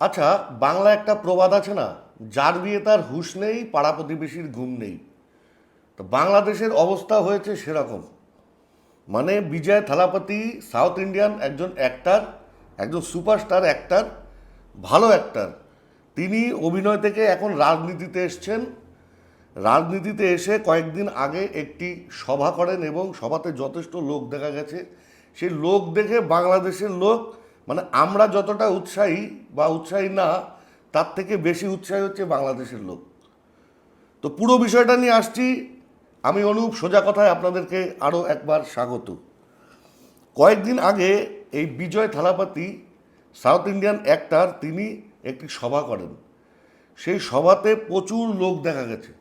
আচ্ছা বাংলা একটা প্রবাদ আছে না? যার বিয়ে তার হুঁশ নেই, পাড়া প্রতিবেশীর ঘুম নেই। তো বাংলাদেশের অবস্থা হয়েছে সেরকম। মানে বিজয় থালাপতি, সাউথ ইন্ডিয়ান একজন অ্যাক্টার একজন সুপারস্টার অ্যাক্টার ভালো অ্যাক্টার তিনি অভিনয় থেকে এখন রাজনীতিতে এসছেন। রাজনীতিতে এসে কয়েকদিন আগে একটি সভা করেন এবং সভাতে যথেষ্ট লোক দেখা গেছে। সেই লোক দেখে বাংলাদেশের লোক মানে আমরা যতটা উৎসাহী বা উৎসাহী না, তার থেকে বেশি উৎসাহী হচ্ছে বাংলাদেশের লোক। তো পুরো বিষয়টা নিয়ে আসছি। আমি অনুপ, সোজা কথায় আপনাদেরকে আরও একবার স্বাগত। কয়েকদিন আগে এই Vijay Thalapathy south Indian actor তিনি একটি সভা করেন। সেই সভাতে প্রচুর লোক দেখা গেছে।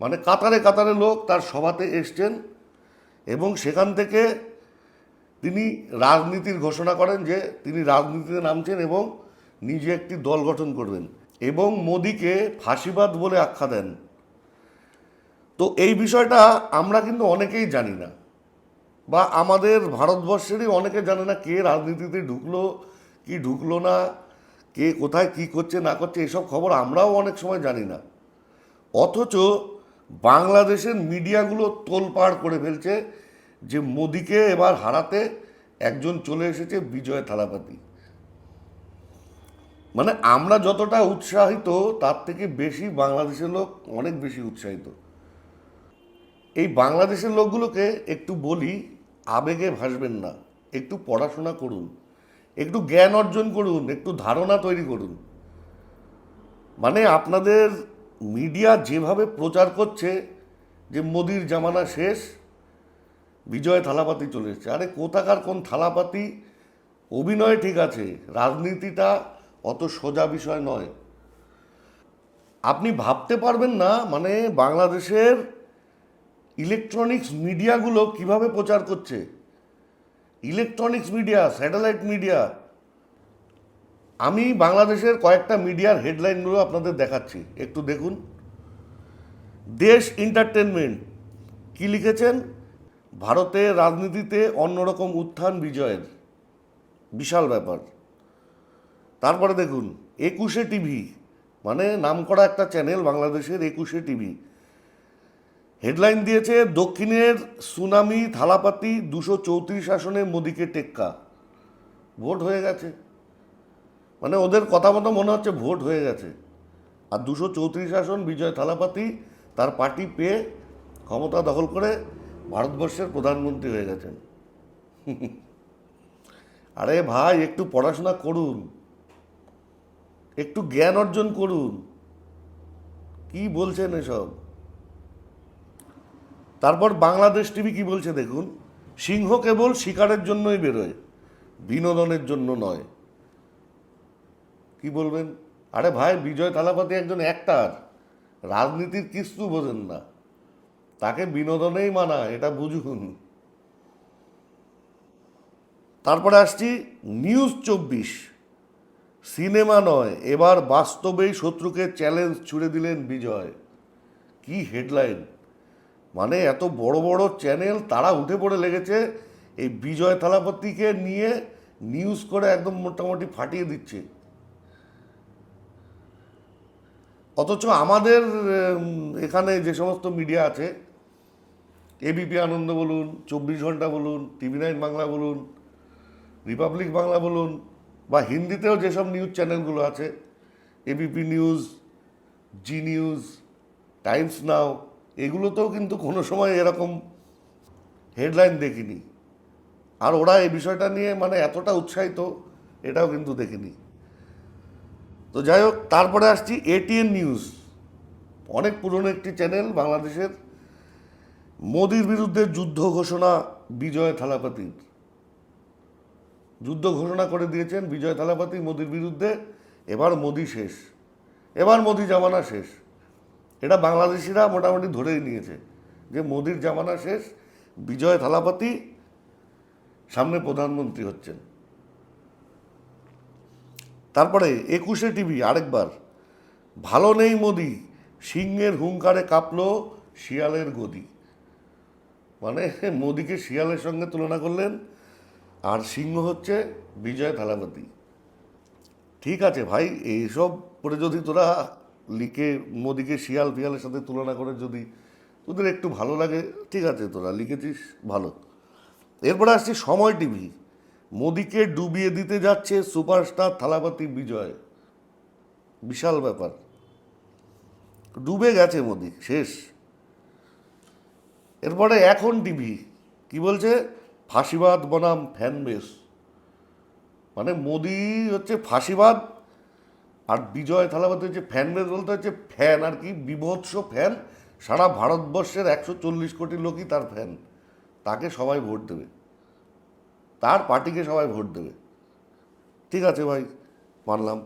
মানে কাতারে কাতারে লোক তার সভাতে এসছেন এবং সেখান থেকে তিনি রাজনীতির ঘোষণা করেন যে তিনি রাজনীতিতে নামছেন এবং নিজে একটি দল গঠন করবেন এবং মোদিকে ফাঁসিবাদ বলে আখ্যা দেন। তো এই বিষয়টা আমরা কিন্তু অনেকেই জানি না বা আমাদের ভারতবর্ষেরই অনেকে জানে না কে রাজনীতিতে ঢুকলো, কি ঢুকলো না, কে কোথায় কি করছে, না করছে, এসব খবর আমরাও অনেক সময় জানি না। অথচ বাংলাদেশের মিডিয়াগুলো তোলপাড় করে ফেলছে যে মোদিকে এবার হারাতে একজন চলে এসেছে বিজয় থালাপাতি। মানে আমরা যতটা উৎসাহিত, তার থেকে বেশি বাংলাদেশের লোক অনেক বেশি উৎসাহিত। এই বাংলাদেশের লোকগুলোকে একটু বলি, আবেগে ভাসবেন না, একটু পড়াশোনা করুন, একটু জ্ঞান অর্জন করুন, একটু ধারণা তৈরি করুন। মানে আপনাদের মিডিয়া যেভাবে প্রচার করছে যে মোদির জামানা শেষ বিজয় থালাপাতি চলে এসছে। আরে কোথাকার কোন থালাপাতি? অভিনয় ঠিক আছে, রাজনীতিটা অত সোজা বিষয় নয়। আপনি ভাবতে পারবেন না মানে বাংলাদেশের ইলেকট্রনিক্স মিডিয়াগুলো কীভাবে প্রচার করছে। ইলেকট্রনিক্স মিডিয়া স্যাটেলাইট মিডিয়া আমি বাংলাদেশের কয়েকটা মিডিয়ার হেডলাইনগুলো আপনাদের দেখাচ্ছি, একটু দেখুন। দেশ এন্টারটেনমেন্ট কি লিখেছেন? ভারতের রাজনীতিতে অন্যরকম উত্থান বিজয়ের বিশাল ব্যাপার। তারপরে দেখুন, একুশে টিভি মানে নামকরা একটা চ্যানেল বাংলাদেশের একুশে টিভি। হেডলাইন দিয়েছে, দক্ষিণের সুনামি থালাপাতি দুশো চৌত্রিশ আসনে মোদিকে টেক্কা। ভোট হয়ে গেছে। মানে ওদের কথা মতো মনে হচ্ছে ভোট হয়ে গেছে। আর দুশো চৌত্রিশ আসন বিজয় থালাপাতি তার পার্টি পেয়ে ক্ষমতা দখল করে ভারতবর্ষের প্রধানমন্ত্রী হয়ে গেছেন। আরে ভাই, একটু পড়াশোনা করুন। একটু জ্ঞান অর্জন করুন। কি বলছেন এসব? তারপর বাংলাদেশ টিভি কি বলছে দেখুন? সিংহ কেবল শিকারের জন্যই বেরোয়, বিনোদনের জন্য নয়। কি বলবেন? আরে ভাই, বিজয় থালাপাতি একজন অ্যাক্টার রাজনীতির কিছু বোঝেন না। তাকে বিনোদনেই মানা এটা বুঝুন। তারপরে আসছি, নিউজ চব্বিশ। সিনেমা নয়, এবার বাস্তবেই শত্রুকে চ্যালেঞ্জ ছুড়ে দিলেন বিজয়। কি হেডলাইন। মানে এত বড় বড় চ্যানেল, তারা উঠে পড়ে লেগেছে, এই বিজয় থালাপতিকে নিয়ে নিউজ করে একদম মোটামুটি ফাটিয়ে দিচ্ছে। অথচ আমাদের এখানে যে সমস্ত মিডিয়া আছে এবিপি আনন্দ বলুন, চব্বিশ ঘণ্টা বলুন টিভি নাইন বাংলা বলুন রিপাবলিক বাংলা বলুন, বা হিন্দিতেও যেসব নিউজ চ্যানেলগুলো আছে ABP news Zee news Times Now এগুলোতেও কিন্তু কোনো সময় এরকম হেডলাইন দেখিনি। আর ওরা এই বিষয়টা নিয়ে মানে এতটা উৎসাহিত, এটাও কিন্তু দেখিনি। তো যাই হোক, তারপরে আসছি এটিএন নিউজ অনেক পুরনো একটি চ্যানেল বাংলাদেশের। মোদির বিরুদ্ধে যুদ্ধ ঘোষণা বিজয় থালাপাতির যুদ্ধ ঘোষণা করে দিয়েছেন বিজয় থালাপাতি মোদির বিরুদ্ধে, এবার মোদি শেষ। এবার মোদি জামানা শেষ। এটা বাংলাদেশিরা মোটামুটি ধরেই নিয়েছে যে মোদির জামানা শেষ, বিজয় থালাপাতি, সামনে প্রধানমন্ত্রী হচ্ছেন। তারপরে একুশে টিভি আরেকবার। ভালো নেই মোদি, সিংহের হুঙ্কারে কাঁপলো শিয়ালের গদি। মানে মোদিকে শিয়ালের সঙ্গে তুলনা করলেন, আর সিংহ হচ্ছে বিজয় থালাপতি। ঠিক আছে ভাই, এইসব করে যদি তোরা লিখে মোদিকে শিয়াল ফিয়ালের সাথে তুলনা করে যদি তোদের একটু ভালো লাগে, ঠিক আছে তোরা লিখেছিস, ভালো। এরপরে আসছি সময় টিভি। মোদিকে ডুবিয়ে দিতে যাচ্ছে সুপারস্টার থালাপতি বিজয়। বিশাল ব্যাপার। ডুবে গেছে মোদি, শেষ। এরপরে এখন টিভি, কি বলছে? ফাঁসিবাদ বনাম ফ্যান বেস মানে মোদি হচ্ছে ফাঁসিবাদ আর বিজয় থালাবাদ হচ্ছে ফ্যান বেস বলতে হচ্ছে ফ্যান আর কি, বিভৎস ফ্যান সারা ভারতবর্ষের একশো চল্লিশ কোটি লোকই তার ফ্যান তাকে সবাই ভোট দেবে। তার পার্টিকে সবাই ভোট দেবে। ঠিক আছে ভাই, মানলাম।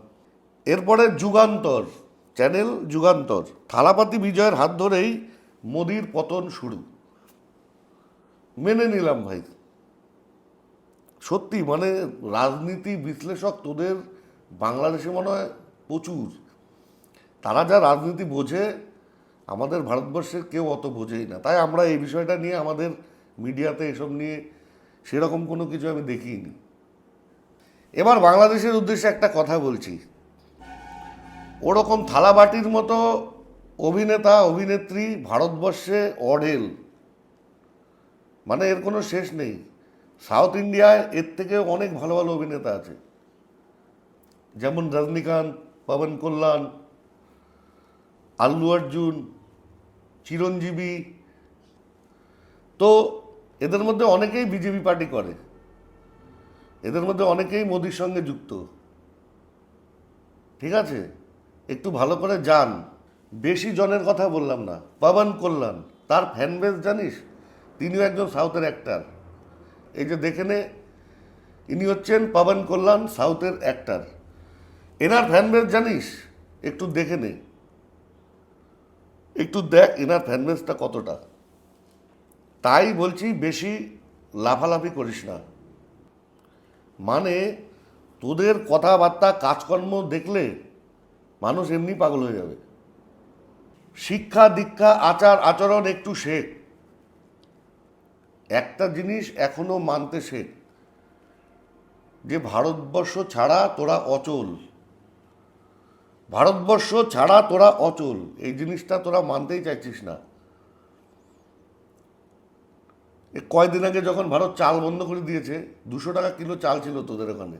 এরপরে যুগান্তর চ্যানেল যুগান্তর। থালাপাতি বিজয়ের হাত ধরেই মোদির পতন শুরু। মেনে নিলাম ভাই। সত্যি মানে রাজনীতি বিশ্লেষক তোদের বাংলাদেশে মনে হয় প্রচুর। তারা যা রাজনীতি বোঝে, আমাদের ভারতবর্ষের কেউ অত বোঝেই না। তাই আমরা এই বিষয়টা নিয়ে আমাদের মিডিয়াতে এসব নিয়ে সেরকম কোনো কিছু আমি দেখিনি। এবার বাংলাদেশের উদ্দেশ্যে একটা কথা বলছি। ওরকম থালাবাটির মতো অভিনেতা, অভিনেত্রী ভারতবর্ষে অঢেল। মানে এর কোনো শেষ নেই। সাউথ ইন্ডিয়ায় এর থেকে অনেক ভালো ভালো অভিনেতা আছে। যেমন রজনীকান্ত, পবন কল্যাণ, আল্লু অর্জুন, চিরঞ্জীবী। তো এদের মধ্যে অনেকেই বিজেপি পার্টি করে। এদের মধ্যে অনেকেই মোদির সঙ্গে যুক্ত। ঠিক আছে? একটু ভালো করে যান বেশি জনের কথা বললাম না। পবন কল্যাণ, তার ফ্যান বেস জানিস? তিনিও একজন সাউথের অ্যাক্টার এই যে দেখে নে, ইনি হচ্ছেন পবন কল্যাণ সাউথের অ্যাক্টার এনার ফ্যান বেস জানিস? একটু দেখে নে। একটু দেখ এনার ফ্যান বেসটা কতটা। তাই বলছি বেশি লাফালাফি করিস না। মানে তোদের কথাবার্তা, কাজকর্ম দেখলে মানুষ এমনি পাগল হয়ে যাবে। শিক্ষা দীক্ষা আচার আচরণ একটু শেখ। একটা জিনিস এখনও মানতে শেখ, যে ভারতবর্ষ ছাড়া তোরা অচল। ভারতবর্ষ ছাড়া তোরা অচল, এই জিনিসটা তোরা মানতেই চাইছিস না। কয়দিন আগে যখন ভারত চাল বন্ধ করে দিয়েছে, দুশো টাকা কিলো চাল ছিল তোদের ওখানে,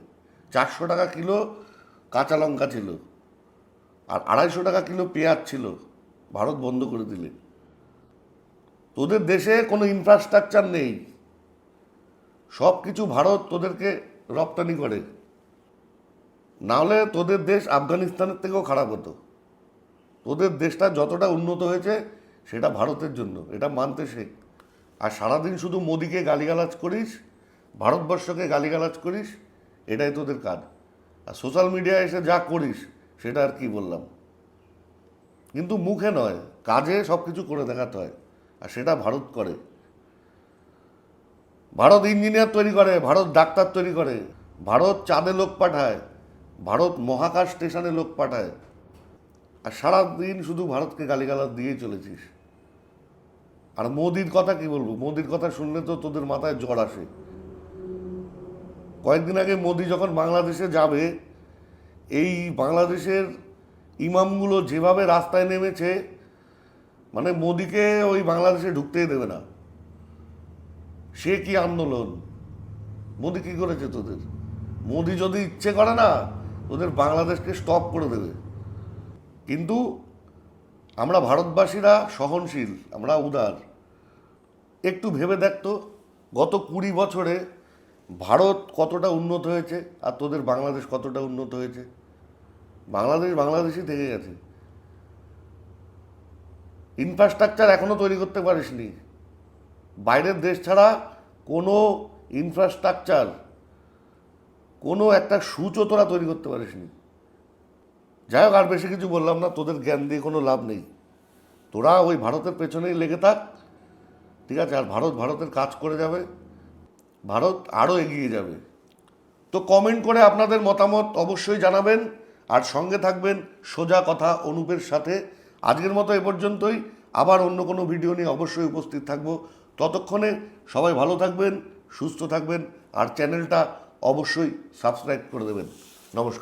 চারশো টাকা কিলো কাঁচা লঙ্কা ছিল, আর আড়াইশো টাকা কিলো পেঁয়াজ ছিল, ভারত বন্ধ করে দিলে। তোদের দেশে কোনো ইনফ্রাস্ট্রাকচার নেই। সব কিছু ভারত তোদেরকে রপ্তানি করে। নাহলে তোদের দেশ আফগানিস্তানের থেকেও খারাপ হতো। তোদের দেশটা যতটা উন্নত হয়েছে, সেটা ভারতের জন্য, এটা মানতে শেখ। আর সারাদিন শুধু মোদিকে গালিগালাজ করিস, ভারতবর্ষকে গালিগালাজ করিস, এটাই তোদের কাজ। আর সোশ্যাল মিডিয়ায় এসে যা করিস, সেটা আর কি বললাম। কিন্তু মুখে নয়, কাজে সব কিছু করে দেখাতে হয়। আর সেটা ভারত করে। ভারত ইঞ্জিনিয়ার তৈরি করে, ভারত ডাক্তার তৈরি করে, ভারত চাঁদে লোক পাঠায়, ভারত মহাকাশ স্টেশনে লোক পাঠায়। আর সারাদিন শুধু ভারতকে গালিগালাজ দিয়েই চলেছিস। আর মোদির কথা কি বলব? মোদির কথা শুনলে তো তোদের মাথায় জ্বর আসে। কয়েকদিন আগে মোদি যখন বাংলাদেশে যাবে, এই বাংলাদেশের ইমামগুলো যেভাবে রাস্তায় নেমেছে মানে মোদিকে ওই বাংলাদেশে ঢুকতেই দেবে না। সে কি আন্দোলন? মোদি কি করেছে তোদের? মোদি যদি ইচ্ছে করে না তোদের বাংলাদেশকে স্টপ করে দেবে। কিন্তু আমরা ভারতবাসীরা সহনশীল, আমরা উদার। একটু ভেবে দেখতো গত কুড়ি বছরে ভারত কতটা উন্নত হয়েছে আর তোদের বাংলাদেশ কতটা উন্নত হয়েছে। বাংলাদেশ বাংলাদেশই থেকে গেছে। ইনফ্রাস্ট্রাকচার এখনও তৈরি করতে পারিসনি। বাইরের দেশ ছাড়া কোনো ইনফ্রাস্ট্রাকচার কোনো একটা সূচও তোরা তৈরি করতে পারিসনি। যাই হোক, আর বেশি কিছু বললাম না, তোদের জ্ঞান দিয়ে কোনো লাভ নেই। তোরা ওই ভারতের পেছনেই লেগে থাক, ঠিক আছে? আর ভারত ভারতের কাজ করে যাবে, ভারত আরও এগিয়ে যাবে। তো কমেন্ট করে আপনাদের মতামত অবশ্যই জানাবেন, আর সঙ্গে থাকবেন সোজা কথা অনুপের সাথে। আজকের মতো এ পর্যন্তই। আবার অন্য কোনো ভিডিও নিয়ে অবশ্যই উপস্থিত থাকব। ততক্ষণে সবাই ভালো থাকবেন, সুস্থ থাকবেন, আর চ্যানেলটা অবশ্যই সাবস্ক্রাইব করে দেবেন। নমস্কার।